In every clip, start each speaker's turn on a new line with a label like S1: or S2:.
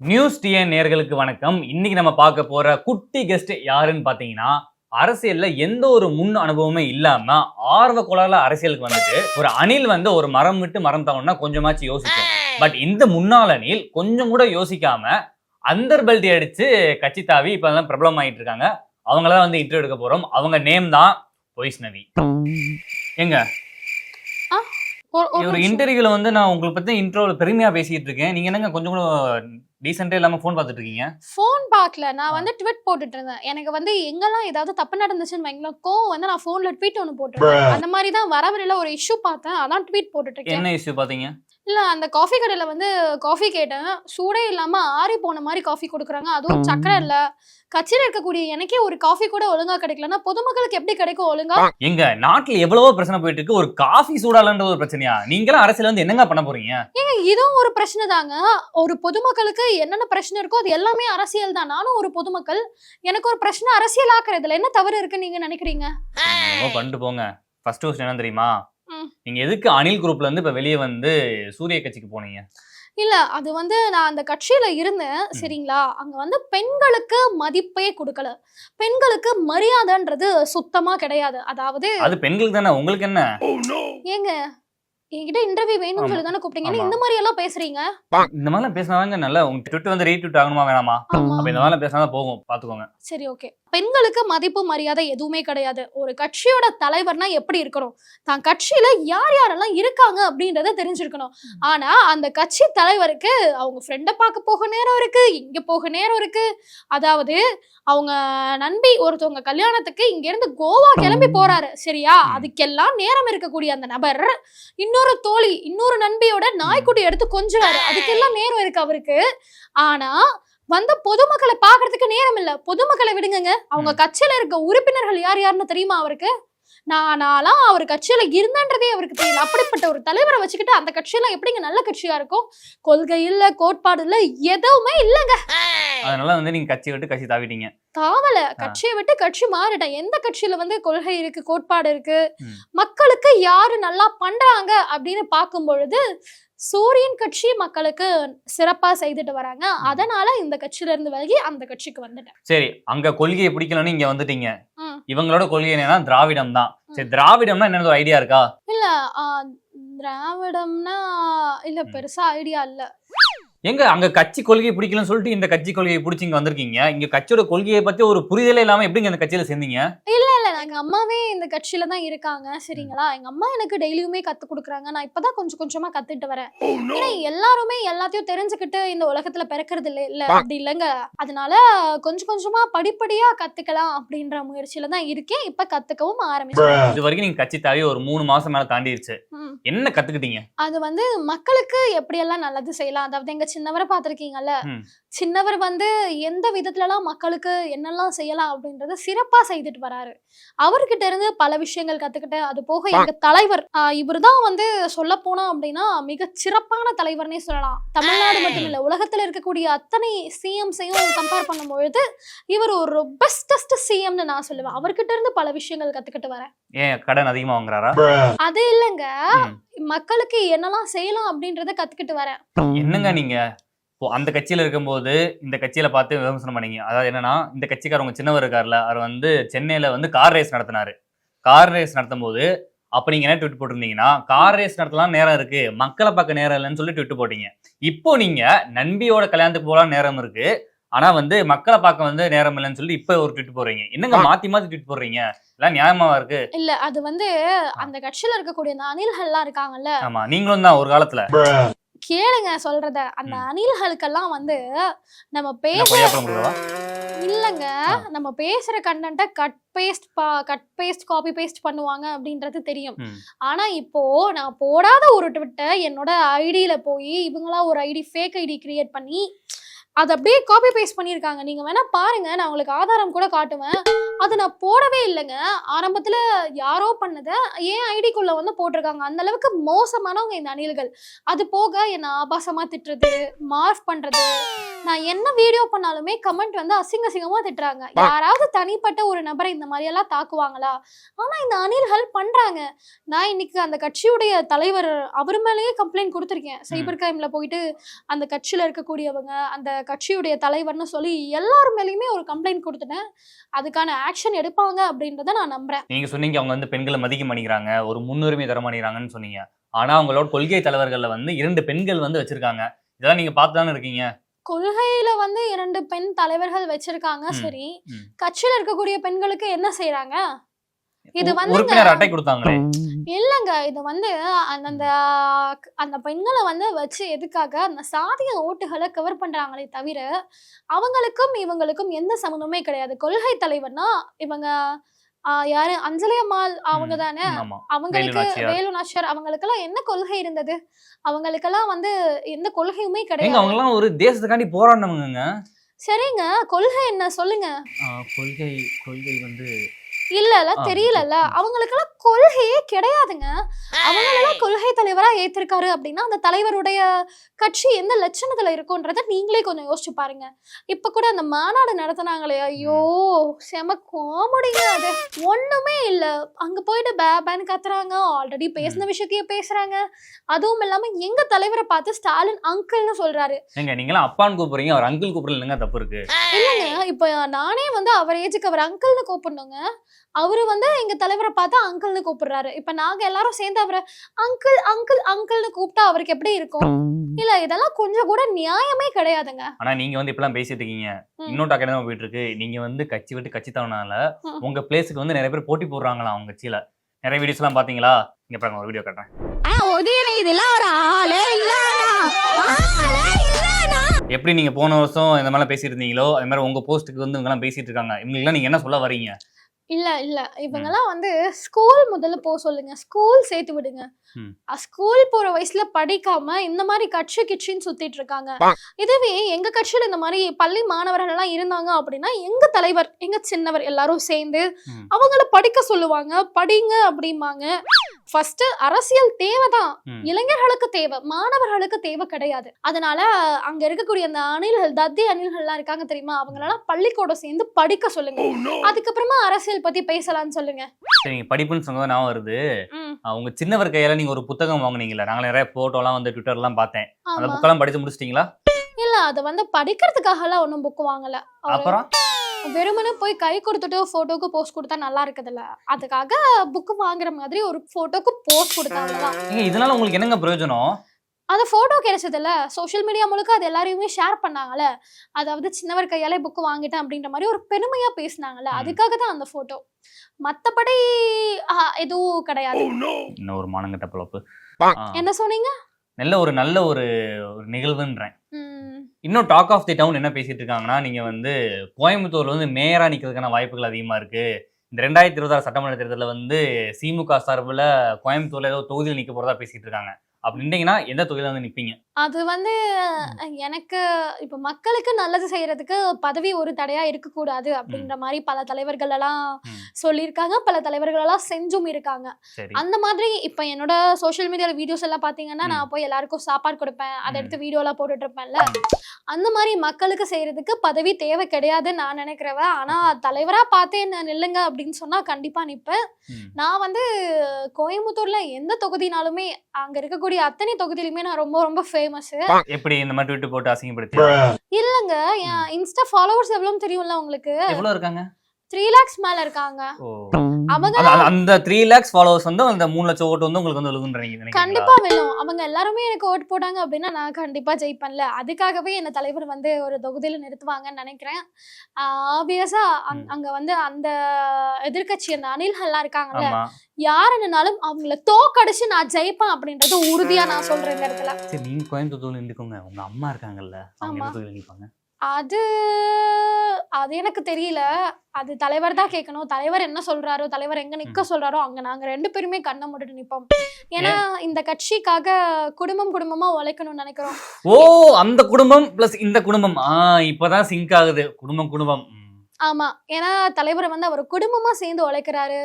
S1: News TN நேர்களுக்கு வணக்கம். இன்னைக்கு நம்ம பார்க்க போற குட்டி கெஸ்ட் யாருன்னு பாத்தீங்கன்னா அரசியல்ல எந்த ஒரு முன் அனுபவமே இல்லாம ஆர்வ குழால அரசியலுக்கு வந்துட்டு ஒரு அணில் வந்து ஒரு மரம் விட்டு மரம் தவணும்னா கொஞ்சமாச்சு யோசிக்கும். பட் இந்த முன்னாள் அணில் கொஞ்சம் கூட யோசிக்காம அந்தர்பெல்டி அடிச்சு கட்சி தாவி இப்ப தான் பிரபலம் ஆயிட்டு இருக்காங்க. அவங்கள வந்து இன்டர்வியூ எடுக்க போறோம். அவங்க நேம் தான் வைஷ்ணவி எங்க?
S2: ஒரு-.
S1: இன்டர்வியூல வந்து நான் உங்களுக்கு பத்தி இன்ட்ரோல பெருமையா பேசிட்டு இருக்கேன். நீங்க என்னங்க கொஞ்சம் கூட டீசெண்டே இல்லாம ஃபோன் பார்த்துட்டு இருக்கீங்க?
S2: ஃபோன் பார்க்கல. நான் வந்து ட்விட் போட்டுட்டு இருந்தேன். எனக்கு வந்து எங்கெல்லாம் ஏதாவது தப்பு நடந்துச்சுன்னு வைங்களேன் கோவம் வந்து நான் ஃபோன்ல ட்வீட் ஒன்று போட்டுருக்கேன் அந்த மாதிரி தான் வரவரையில ஒரு இஷ்யூ பார்த்தேன். அதான் ட்வீட் போட்டுட்டு இருக்கேன்.
S1: என்ன இஷ்யூ பாத்தீங்க
S2: இல்ல அந்த காஃபி கடையில வந்து காஃபி கேட்டேன். சூடே இல்லாம ஆறி போன மாதிரி காஃபி கொடுக்குறாங்க. அதுவும் சக்கரை இல்ல. கட்சியில இருக்கக்கூடிய எனக்கே ஒரு காஃபி கூட ஒழுங்கா கிடைக்கலன்னா பொதுமக்களுக்கு எப்படி கிடைக்கும் ஒழுங்கா?
S1: எங்க நாட்டுல எவ்வளவோ பிரச்சனை போயிட்டு இருக்கு. ஒரு காஃபி சூடாலன்ற ஒரு பிரச்சனையா? நீங்களும் அரசியல் வந்து என்னங்க பண்ண போறீங்க?
S2: ஏங்க இதுவும் ஒரு பிரச்சனை தாங்க. ஒரு பொதுமக்களுக்கு என்னென்ன பிரச்சனை இருக்கோ அது எல்லாமே அரசியல் தான். நானும் ஒரு பொதுமக்கள். எனக்கு ஒரு பிரச்சனை அரசியல் ஆக்குறதுல என்ன தவறு இருக்குன்னு நீங்க நினைக்கிறீங்க?
S1: பண்ணிட்டு போங்க. ஃபர்ஸ்ட் என்ன தெரியுமா. நீங்க எதுக்கு அனில் குரூப்ல இருந்து இப்ப வெளியே வந்து சூரிய கட்சிக்கு போனீங்க?
S2: இல்ல அது வந்து நான் அந்த கட்சியில இருந்தேன் சரிங்களா? அங்க வந்து பெண்களுக்கு மதிப்பே கொடுக்கல. பெண்களுக்கு மரியாதைன்றது சுத்தமா கிடையாது. அதாவது
S1: அது பெண்களுக்கு தானே உங்களுக்கு என்ன?
S2: ஏங்க என்கிட்ட இன்டர்வியூ வேணும்னு. சொல்லி தானே கூப்பிட்டீங்க. இந்த மாதிரி எல்லாம் பேசுறீங்க?
S1: இந்த மாதிரிலாம் பேசினாதாங்க நல்லா உங்க ட்விட் வந்து ரீட்விட் ஆகணுமா வேணாமா? அப்ப இந்த மாதிரிலாம் பேசினா போகும் பாத்துக்கோங்க.
S2: சரி ஓகே பெண்களுக்கு மதிப்பு மரியாதை எதுவுமே கிடையாது. ஒரு கட்சியோட தலைவர்னா எப்படி இருக்கணும்? தான் கட்சியில யார் யாரெல்லாம் இருக்காங்க அப்படின்றத தெரிஞ்சிருக்கணும். ஆனா அந்த கட்சி தலைவருக்கு அவங்க ஃப்ரெண்டை பார்க்க போக நேரம் இருக்கு இங்க போக நேரம் இருக்கு. அதாவது அவங்க நண்பி ஒருத்தவங்க கல்யாணத்துக்கு இங்க இருந்து கோவா கிளம்பி போறாரு. சரியா. அதுக்கெல்லாம் நேரம் இருக்கக்கூடிய அந்த நபர் இன்னொரு தோழி இன்னொரு நண்பியோட நாய்க்குட்டி எடுத்து கொஞ்சுறாரு அதுக்கெல்லாம் நேரம் இருக்கு அவருக்கு. ஆனா வந்த பொதுமக்களை பாக்குறதுக்கு நேரம் இல்ல. பொதுமக்களை விடுங்கங்க. அவங்க கட்சியில இருக்க உறுப்பினர்கள் யார் யாருன்னு தெரியுமா அவருக்கு? நான் நான்லாம் அவர் கட்சியில இருந்தன்றதே அவருக்கு தெரியல. அப்படிப்பட்ட ஒரு தலைவரை வச்சுக்கிட்டு அந்த கட்சியெல்லாம் எப்படிங்க நல்ல கட்சியா இருக்கும்? கொள்கை இல்ல கோட்பாடு இல்ல எதுவுமே இல்ல
S1: அதனால வந்து நீங்க கட்சி விட்டு கட்சி தாவிட்டீங்க.
S2: தாவல. கட்சியை விட்டு கட்சி மாறிட்டேன். எந்த கட்சியில வந்து கொள்கை இருக்கு கோட்பாடு இருக்கு. மக்களுக்கு யாரு நல்லா பண்றாங்க அப்படின்னு பார்க்கும் பொழுது சூரியன் கட்சி மக்களுக்கு சிறப்பா செய்துட்டு வராங்க. அதனால இந்த கட்சியில இருந்து விலகி அந்த கட்சிக்கு வந்துட்டேன்.
S1: சரி அங்க கொள்கையை பிடிக்கலன்னு இங்க வந்துட்டீங்க. இவங்களோட கொள்கை என்னன்னா திராவிடம் தான். சரி திராவிடம்னா என்னது ஒரு ஐடியா இருக்கா?
S2: இல்ல திராவிடம்னா இல்ல பெருசா ஐடியா இல்ல.
S1: எங்க அங்க கட்சி கொள்கையை பிடிக்கலன்னு சொல்லிட்டு இந்த கட்சி கொள்கையை பிடிச்சி இங்க வந்திருக்கீங்க? இங்க கட்சியோட கொள்கையை பத்தி ஒரு புரிதலே இல்லாம எப்படிங்க அந்த கட்சியில சேர்ந்தீங்க?
S2: இல்ல இல்ல எங்க அம்மாவே இந்த கட்சியில தான் இருக்காங்க. சரிங்களா? எங்க அம்மா எனக்கு டெய்லியுமே கத்து கொடுக்குறாங்க. நான் இப்பதான் கொஞ்சம் கொஞ்சமா கத்துட்டு வரேன். ஏன்னா எல்லாருமே எல்லாத்தையும் தெரிஞ்சுக்கிட்டு இந்த உலகத்துல பிறக்கிறது இல்ல இல்ல. அப்படி இல்லைங்க. அதனால கொஞ்சம் கொஞ்சமா படிப்படியா கத்துக்கலாம் அப்படின்ற முயற்சியில தான் இருக்கேன். இப்ப கத்துக்கவும் ஆரம்பிச்சேன்
S1: இது வரைக்கும் நீங்க கட்சி தாவி ஒரு மூணு மாசம் மேல தாண்டிடுச்சு
S2: ம்.
S1: என்ன கத்துக்கிட்டீங்க?
S2: அது வந்து மக்களுக்கு எப்படியெல்லாம் நல்லது செய்யலாம்? அதாவது எங்க சின்னவரை
S1: பாத்திருக்கீங்கல்ல
S2: சின்னவர் வந்து எந்த விதத்துலலாம் மக்களுக்கு என்னெல்லாம் செய்யலாம் அப்படின்றத சிறப்பா செய்துட்டு வராரு. அவர்கிட்ட இருந்து பல விஷயங்கள் கத்துக்கிட்டேன் அது போக எங்க தலைவர் இவர் தான் வந்து சொல்ல போனா அப்படின்னா மிக சிறப்பான தலைவர்னே சொல்லலாம். தமிழ்நாடு மட்டும் இல்ல உலகத்துல இருக்கக்கூடிய அத்தனை சிஎம்ஸையும் கம்பேர் பண்ணும் பொழுது இவர் ஒரு பெஸ்டஸ்ட் சிஎம்னு நான் சொல்லுவேன். அவர்கிட்ட இருந்து பல விஷயங்கள் கத்துக்கிட்டு வரேன்.
S1: ஏன் கடன் அதிகமா வாங்குறாரா?
S2: அது இல்லைங்க. மக்களுக்கு என்னெல்லாம் செய்யலாம் அப்படின்றத கத்துக்கிட்டு வரேன்.
S1: என்னங்க நீங்க? இப்போ அந்த கட்சியில இருக்கும்போது இந்த கட்சியில பார்த்து விமர்சனம் பண்ணீங்க. அதாவது என்னன்னா இந்த கட்சிக்காரவங்க சின்னவர் இருக்கார்ல அவர் வந்து சென்னையில வந்து கார் ரேஸ் நடத்தினாரு. கார் ரேஸ் நடத்தும் போது அப்ப நீங்க என்ன ட்விட் போட்டிருந்தீங்கன்னா கார் ரேஸ் நடத்தலாம் நேரம் இருக்கு மக்களை பார்க்க நேரம் இல்லைன்னு சொல்லி ட்விட் போட்டீங்க. இப்போ நீங்க நண்பியோட கல்யாணத்துக்கு போலாம் நேரம் இருக்கு ஆனா வந்து மக்களை பார்க்க வந்து நேரம் இல்லைன்னு சொல்லி இப்ப ஒரு ட்விட் போடுறீங்க. என்னங்க மாத்தி மாத்தி ட்விட் போடுறீங்க? எல்லாம் நியாயமாவா இருக்கு?
S2: இல்ல அது வந்து அந்த கட்சியில இருக்கக்கூடிய அந்த அணில்கள்லாம் இருக்காங்கல்ல.
S1: ஆமா நீங்களும் தான் ஒரு காலத்துல.
S2: கேளுங்க சொல்றத அந்த. அணில்களுக்கெல்லாம் வந்து நம்ம
S1: என்ன
S2: பேச
S1: கொய்யாப்பழம் கொடுக்கவா
S2: இல்லங்க. நம்ம பேசுற கண்டென்ட்டை cut paste cut paste copy paste பண்ணுவாங்க அப்படின்றது தெரியும். ஆனா இப்போ நான் போடாத ஒரு ட்விட்டை என்னோட ஐடியில போய் இவங்களா ஒரு ஐடி ஃபேக் ஐடி கிரியேட் பண்ணி அதை அப்படியே காப்பி பேஸ்ட் பண்ணியிருக்காங்க. நீங்கள் வேணால் பாருங்கள் நான் உங்களுக்கு ஆதாரம் கூட காட்டுவேன். அதை நான் போடவே இல்லைங்க. ஆரம்பத்தில் யாரோ பண்ணதை ஏன் ஐடிக்குள்ளே வந்து போட்டிருக்காங்க. அந்த அளவுக்கு மோசமானவங்க இந்த அணில்கள். அது போக என்னை ஆபாசமாக திட்டுறது மார்ஃப் பண்ணுறது நான் என்ன வீடியோ பண்ணாலுமே கமெண்ட் வந்து அசிங்க அசிங்கமா திட்டுறாங்க. யாராவது தனிப்பட்ட ஒரு நபரை இந்த மாதிரி எல்லாம் தாக்குவாங்களா? ஆனா இந்த அணில்கள் பண்றாங்க. நான் இன்னைக்கு அந்த கட்சியுடைய தலைவர் அவர் மேலேயே கம்ப்ளைண்ட் கொடுத்துருக்கேன். சைபர் கிரைம்ல போயிட்டு அந்த கட்சியில இருக்கக்கூடியவங்க அந்த கட்சியுடைய தலைவர்னு சொல்லி எல்லார் மேலேயுமே ஒரு கம்ப்ளைண்ட் கொடுத்துட்டேன். அதுக்கான ஆக்ஷன் எடுப்பாங்க அப்படின்றத நான் நம்புறேன்.
S1: நீங்க சொன்னீங்க அவங்க வந்து பெண்களை மதிக்க மாட்டேங்கிறாங்க ஒரு முன்னுரிமை தர மாட்டேங்கிறாங்கன்னு சொன்னீங்க. ஆனா அவங்களோட கொள்கை தலைவர்கள்ல வந்து இரண்டு பெண்கள் வந்து வச்சிருக்காங்க. இதெல்லாம் நீங்க பார்த்து தானே இருக்கீங்க?
S2: கொள்கையில வந்து இரண்டு பெண் தலைவர்கள் வச்சிருக்காங்க. சரி. கட்சியில இருக்கக்கூடிய பெண்களுக்கு என்ன செய்யறாங்க இது
S1: கொடுத்தாங்களே.
S2: இல்லங்க இது வந்து அந்தந்த அந்த பெண்களை வந்து வச்சு எதுக்காக அந்த சாதிய ஓட்டுகளை கவர் பண்றாங்களே தவிர அவங்களுக்கும் இவங்களுக்கும் எந்த சம்மந்தமே கிடையாது. கொள்கை தலைவர்னா இவங்க யாரு? அஞ்சலி அம்மாள் அவங்க தானே? அவங்களுக்கு. வேலு நாச்சியார் அவங்களுக்கெல்லாம் என்ன கொள்கை இருந்தது? அவங்களுக்கெல்லாம் வந்து எந்த கொள்கையுமே கிடையாது.
S1: அவங்க எல்லாம் ஒரு தேசத்துக்காண்டி போராடினவங்க
S2: சரிங்க கொள்கை என்ன? சொல்லுங்க.
S1: கொள்கை கொள்கை வந்து
S2: இல்ல இல்ல
S1: ஆ,
S2: தெரியலல்ல. அவங்களுக்கெல்லாம் கொள்கையே கிடையாதுங்க. அவங்களெல்லாம் கொள்கை தலைவரா ஏத்திருக்காரு அப்படின்னா அந்த தலைவருடைய கட்சி எந்த லட்சணத்துல இருக்கும்ன்றத நீங்களே கொஞ்சம் யோசிச்சு பாருங்க. இப்ப கூட அந்த மாநாடு நடத்துனாங்களே ஐயோ செம காமெடிங்க அது. ஒண்ணுமே இல்ல. அங்க போயிட்டு பே பேன்னு கத்துறாங்க. ஆல்ரெடி பேசின விஷயத்தையே பேசுறாங்க. அதுவும் இல்லாம எங்க தலைவரை பார்த்து ஸ்டாலின் அங்கிள்னு சொல்றாரு.
S1: எங்க நீங்களாம் அப்பான்னு கூப்பிடுறீங்க. அவர் அங்கிள் கூப்பிடல தப்பு இருக்கு.
S2: இல்லைங்க இப்ப நானே வந்து அவர் ஏஜுக்கு அவர் அங்கிள்னு கூப்பிடணுங்க. அவரு வந்து எங்க தலைவரை பார்த்து அங்கிள்னு கூப்பிடுறாரு. இப்ப நாங்க எல்லாரும் சேர்ந்து அவரை அங்கிள் அங்கிள் அங்கிள்னு கூப்பிட்டா அவருக்கு எப்படி இருக்கும்? இல்ல இதெல்லாம் கொஞ்சம் கூட நியாயமே கிடையாதுங்க.
S1: ஆனா நீங்க வந்து இப்பெல்லாம் பேசிட்டு இருக்கீங்க. இன்னொரு டாக்கெட் தான் போயிட்டு இருக்கு. நீங்க வந்து கட்சி விட்டு கட்சி தவனால
S2: ம்.
S1: உங்க பிளேஸுக்கு வந்து நிறைய பேர் போட்டி போடுறாங்களா அவங்க கட்சியில? நிறைய வீடியோஸ் எல்லாம் பாத்தீங்களா இங்க பாருங்க ஒரு வீடியோ காட்டுறேன்.
S3: உதயநிதிலாம் ஒரு ஆளே
S1: எப்படி நீங்க போன வருஷம் இந்த மாதிரிலாம் பேசிட்டு இருந்தீங்களோ? அது மாதிரி உங்க போஸ்ட்டுக்கு வந்து இவங்க எல்லாம் பேசிட்டு இருக்காங்க. இவங்களுக்கு நீங்க என்ன சொல்ல வரீங்க?
S2: இல்ல இல்ல. இவங்கெல்லாம் வந்து ஸ்கூல் முதல்ல போக சொல்லுங்க. ஸ்கூல் சேர்த்து விடுங்க. ஸ்கூல் போற வயசுல படிக்காம இந்த மாதிரி கட்சி கிட்சின்னு சுத்திட்டு இருக்காங்க. இதுவே எங்க கட்சியில இந்த மாதிரி பள்ளி மாணவர்கள் எல்லாம் இருந்தாங்க அப்படின்னா எங்க தலைவர் எங்க சின்னவர் எல்லாரும் சேர்ந்து. அவங்கள படிக்க சொல்லுவாங்க. படிங்க அப்படிம்பாங்க. ஃபர்ஸ்ட் அரசியல் தேவைதான். இளைஞர்களுக்கு தேவை மாணவர்களுக்கு தேவை கிடையாது. அதனால அங்க இருக்கக்கூடிய அந்த அணில்கள் தத்தி அணில்கள்லாம் இருக்காங்க தெரியுமா? அவங்களெல்லாம் பள்ளிக்கூடம் சேர்ந்து படிக்க சொல்லுங்க. அதுக்கப்புறமா அரசியல் பத்தி பேசலாம்னு சொல்லுங்க.
S1: சரி நீங்க படிப்புன்னு சொன்னது நான் வருது. உங்க சின்னவர் கையால நீங்க ஒரு புத்தகம் வாங்குனீங்களா நாங்க நிறைய போட்டோ எல்லாம் வந்து ட்விட்டர்லாம் பார்த்தேன். அந்த புக்கெல்லாம் படிச்சு முடிச்சிட்டீங்களா?
S2: இல்ல அது வந்து படிக்கிறதுக்காக எல்லாம் ஒண்ணும் புக் வாங்கல.
S1: அப்புறம்?
S2: வெறுமனே போய் கை கொடுத்துட்டு போட்டோக்கு போஸ்ட் கொடுத்தா நல்லா இருக்குதுல்ல? அதுக்காக புக் வாங்குற மாதிரி ஒரு போட்டோக்கு போஸ்ட் கொடுத்தாங்கதான்
S1: இதனால உங்களுக்கு என்னங்க பிரயோஜனம்?
S2: அந்த போட்டோ கிடைச்சதுல்ல. சோஷியல் மீடியா முழுக்க அது எல்லாரையுமே ஷேர் பண்ணாங்கல்ல. அதாவது சின்னவர் கையாலே புக் வாங்கிட்டேன் அப்படின்ற மாதிரி ஒரு பெருமையா பேசினாங்கல்ல. அதுக்காக தான் அந்த போட்டோ மத்தபடி எதுவும் கிடையாது.
S1: இன்னும் ஒரு மானங்கட்ட பிழப்பு.
S2: என்ன சொன்னீங்க?
S1: நல்ல ஒரு நல்ல ஒரு நிகழ்வுன்றேன். இன்னும் டாக் ஆஃப் தி டவுன் என்ன பேசிட்டு இருக்காங்கன்னா நீங்க வந்து கோயம்புத்தூர்ல வந்து மேயரா நிக்கிறதுக்கான வாய்ப்புகள் அதிகமா இருக்கு. இந்த ரெண்டாயிரத்தி இருபத்தாறு சட்டமன்ற தேர்தலில் வந்து திமுக சார்பில் கோயம்புத்தூர்ல ஏதோ தொகுதியில் நிக்க போறதா பேசிட்டு இருக்காங்க. அப்படி நின்றீங்கன்னா எந்த தொகுதியில வந்து நிப்பீங்க?
S2: அது வந்து எனக்கு இப்ப மக்களுக்கு நல்லது செய்யறதுக்கு பதவி ஒரு தடையா இருக்கக்கூடாது அப்படின்ற மாதிரி பல தலைவர்கள் எல்லாம். சொல்லியிருக்காங்க பல தலைவர்கள் எல்லாம் செஞ்சும் இருக்காங்க. அந்த மாதிரி இப்ப என்னோட சோஷியல் மீடியால வீடியோஸ் எல்லாம் பாத்தீங்கன்னா
S1: ம்.
S2: நான் போய் எல்லாருக்கும் சாப்பாடு கொடுப்பேன் அதை. எடுத்து வீடியோ எல்லாம் போட்டுட்டு இருப்பேன்ல அந்த மாதிரி மக்களுக்கு செய்யறதுக்கு பதவி தேவை கிடையாதுன்னு நான் நினைக்கிறவ ஆனா தலைவரா பார்த்து என்ன நில்லுங்க அப்படின்னு சொன்னா கண்டிப்பா நிப்பேன்.
S1: ம்.
S2: நான் வந்து கோயம்புத்தூர்ல எந்த தொகுதினாலுமே அங்க இருக்கக்கூடிய அத்தனை தொகுதியிலுமே நான் ரொம்ப ரொம்ப ஃபேமஸ்
S1: எப்படி இந்த மாதிரி ட்விட்டு போட்டு அசிங்கப்படுத்தி
S2: இல்லங்க என் இன்ஸ்டா ஃபாலோவர்ஸ் எவ்வளவு தெரியும்ல உங்களுக்கு?
S1: எவ்வளவு இருக்காங்க?
S2: த்ரீ லேக்ஸ் மேல இருக்காங்க. அவங்க
S1: அந்த- த்ரீ லேக்ஸ் ஃபாலோவர்ஸ் வந்து அந்த மூணு லட்சம் ஓட்டு வந்து உங்களுக்கு வந்து விழுகுன்றீங்க?
S2: கண்டிப்பா விழும். அவங்க எல்லாருமே எனக்கு ஓட் போட்டாங்க அப்படின்னா நான் கண்டிப்பா ஜெயிப்பேன்ல. அதுக்காகவே என்ன தலைவர் வந்து ஒரு தொகுதியில நிறுத்துவாங்கன்னு நினைக்கிறேன். ஆப்வியஸா. அங்க வந்து அந்த எதிர்க்கட்சி அந்த அணில்கள்லாம் இருக்காங்கல்ல
S1: ஆமா.
S2: யாருன்னாலும் அவங்கள தோக்கடிச்சு நான் ஜெயிப்பேன் அப்படின்றது உறுதியா நான் சொல்றேன் இந்த இடத்துல.
S1: சரி நீங்க கோயம்புத்தூர்ல நின்றுக்கோங்க. உங்க அம்மா இருக்காங்கல்ல. அவங்க நிற்பாங்க
S2: அது அது எனக்கு தெரியல. அது தலைவர் தான் கேட்கணும் தலைவர் என்ன சொல்றாரோ தலைவர் எங்க நிக்க சொல்றாரோ அங்க நாங்க ரெண்டு பேருமே கண்ணை மூடிட்டு நிப்போம். ஏன்னா இந்த கட்சிக்காக குடும்பம் குடும்பமா உழைக்கணும்னு நினைக்கிறோம்.
S1: ஓ அந்த குடும்பம் பிளஸ் இந்த குடும்பம். ஆ இப்பதான் சிங்க் ஆகுது. குடும்பம் குடும்பம். ம்,
S2: ஆமா. ஏன்னா தலைவர் வந்து அவர் குடும்பமா சேர்ந்து உழைக்கிறாரு.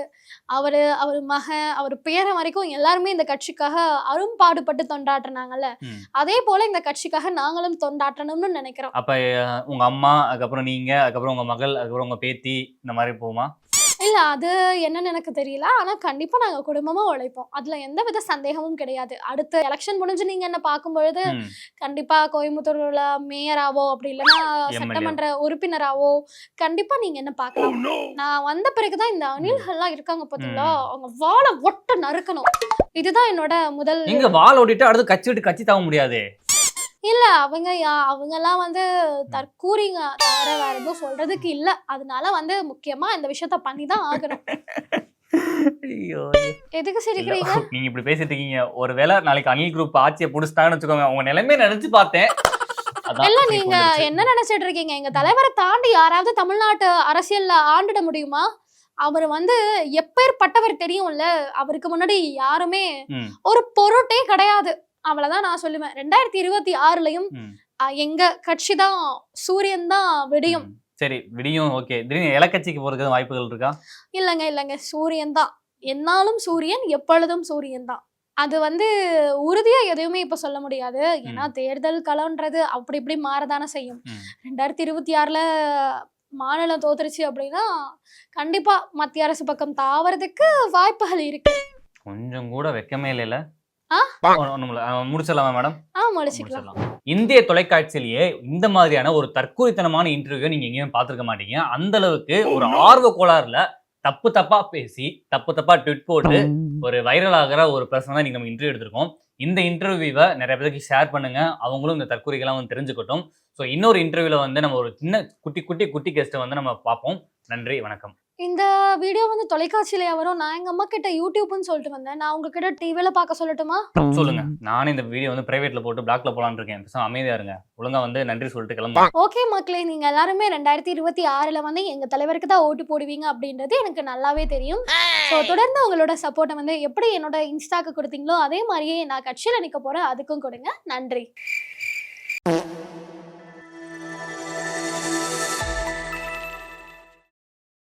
S2: அவரு அவர் மகன் அவர் பேரன் வரைக்கும் எல்லாருமே இந்த கட்சிக்காக அரும்பாடுபட்டு தொண்டாற்றுனாங்கல்ல.
S1: ம்.
S2: அதே போல இந்த கட்சிக்காக நாங்களும் தொண்டாற்றணும்னு நினைக்கிறோம்.
S1: அப்ப அஹ், உங்க அம்மா அதுக்கப்புறம் நீங்க அதுக்கப்புறம் உங்க மகள் அதுக்கப்புறம் உங்க பேத்தி இந்த மாதிரி போகுமா?
S2: இல்ல அது என்னன்னு எனக்கு தெரியல. ஆனா கண்டிப்பா நாங்க குடும்பமா உழைப்போம். அதுல எந்த வித சந்தேகமும் கிடையாது. அடுத்த எலெக்ஷன் முடிஞ்சு நீங்க என்ன பார்க்கும் பொழுது
S1: ம்.
S2: கண்டிப்பா கோயம்புத்தூர்ல மேயராவோ அப்படி இல்லைன்னா. சட்டமன்ற உறுப்பினராவோ கண்டிப்பா நீங்க என்ன பார்க்கலாம். நான் வந்த பிறகுதான் இந்த அணில்கள்லாம் இருக்காங்க பாத்தீங்களா? அவங்க வாழை ஒட்ட நறுக்கணும். இதுதான் என்னோட முதல்
S1: நீங்க வால் ஓடிட்டு அடுத்து கட்சி விட்டு கட்சி தாவ முடியாது.
S2: இல்ல அவங்க யா- அவங்க எல்லாம் வந்து தற்கூறிங்க தவிர வேற எதுவும் சொல்றதுக்கு இல்ல. அதனால வந்து முக்கியமா இந்த விஷயத்த பண்ணி தான் ஆகணும்.
S1: ஐயோ.
S2: எதுக்கு சிரிக்கிறீங்க?
S1: நீங்க இப்படி பேசிட்டு இருக்கீங்க. ஒருவேளை நாளைக்கு அனில் குரூப் ஆட்சியை புடிச்சிட்டாங்கன்னு வச்சுக்கோங்க உங்க நிலைமை நினைச்சு பார்த்தேன்.
S2: இல்ல நீங்க. என்ன நினைச்சிட்டு இருக்கீங்க? எங்க தலைவரை தாண்டி யாராவது தமிழ்நாட்டு அரசியல்ல ஆண்டிட முடியுமா? அவர் வந்து எப்பேற்பட்டவர் தெரியும்ல அவருக்கு முன்னாடி யாருமே ஒரு பொருட்டே கிடையாது. அவ்வளவுதான் நான் சொல்லுவேன். ரெண்டாயிரத்தி இருபத்தி ஆறுலயும் எங்க கட்சி தான் சூரியன் தான் விடியும்.
S1: சரி விடியும் ஓகே. திடீர்னு இலக்கட்சிக்கு போறதுக்கு வாய்ப்புகள் இருக்கா?
S2: இல்லைங்க இல்லைங்க. சூரியன் தான். என்னாலும் சூரியன் எப்பொழுதும் சூரியன் தான். அது வந்து உறுதியா எதுவுமே இப்ப சொல்ல முடியாது. ஏன்னா தேர்தல் களம்ன்றது அப்படி இப்படி மாறதானே செய்யும். ரெண்டாயிரத்தி இருபத்தி ஆறுல மாநிலம் தோத்துருச்சு அப்படின்னா கண்டிப்பா மத்திய அரசு பக்கம் தாவறதுக்கு வாய்ப்புகள் இருக்கு.
S1: கொஞ்சம் கூட வெக்கமே இல்லைல்ல? அஹ், முடிச்சிடலாமா மேடம்?
S2: ஆ முடிச்சுக்கலாம்.
S1: முடிச்சிடலாம். இந்திய தொலைக்காட்சியிலேயே இந்த மாதிரியான ஒரு தற்கொலைத்தனமான இன்டர்வியூ நீங்க எங்கேயும் பார்த்திருக்க மாட்டீங்க. அந்த அளவுக்கு ஒரு ஆர்வ கோளாறுல தப்பு தப்பா பேசி தப்பு தப்பா ட்விட் போட்டு ஒரு வைரல் ஆகிற ஒரு பர்சன் தான் நீங்க நம்ம இன்டர்வியூ எடுத்திருக்கோம். இந்த இன்டர்வியூவை நிறைய பேருக்கு ஷேர் பண்ணுங்க. அவங்களும் இந்த தற்கொலைகள்லாம் வந்து தெரிஞ்சுக்கட்டும். ஸோ இன்னொரு இன்டர்வியூல வந்து நம்ம ஒரு சின்ன குட்டி குட்டி குட்டி கெஸ்ட்டை வந்து நம்ம பார்ப்போம். நன்றி வணக்கம்.
S2: இந்த வீடியோ வந்து தொலைக்காட்சியில வரும்? நான் எங்க அம்மா கிட்ட யூடியூப்னு சொல்லிட்டு வந்தேன். நான் உங்ககிட்ட டிவில பார்க்க சொல்லட்டுமா?
S1: சொல்லுங்க. நானே இந்த வீடியோ வந்து பிரைவேட்ல போட்டு பிளாக்ல போலான்னு இருக்கேன். பேசாம அமைதியா இருங்க. ஒழுங்கா வந்து நன்றி சொல்லிட்டு கிளம்புங்க
S2: ஓகே மக்களே நீங்க எல்லாருமே ரெண்டாயிரத்தி இருபத்தி ஆறுல வந்து எங்க தலைவருக்கு தான் ஓட்டு போடுவீங்க அப்படின்றது எனக்கு நல்லாவே தெரியும். ஸோ தொடர்ந்து உங்களோட சப்போர்ட்டை வந்து எப்படி என்னோட இன்ஸ்டாக்கு கொடுத்தீங்களோ அதே மாதிரியே நான் கட்சியில நிக்க போறேன். அதுக்கும் கொடுங்க. நன்றி.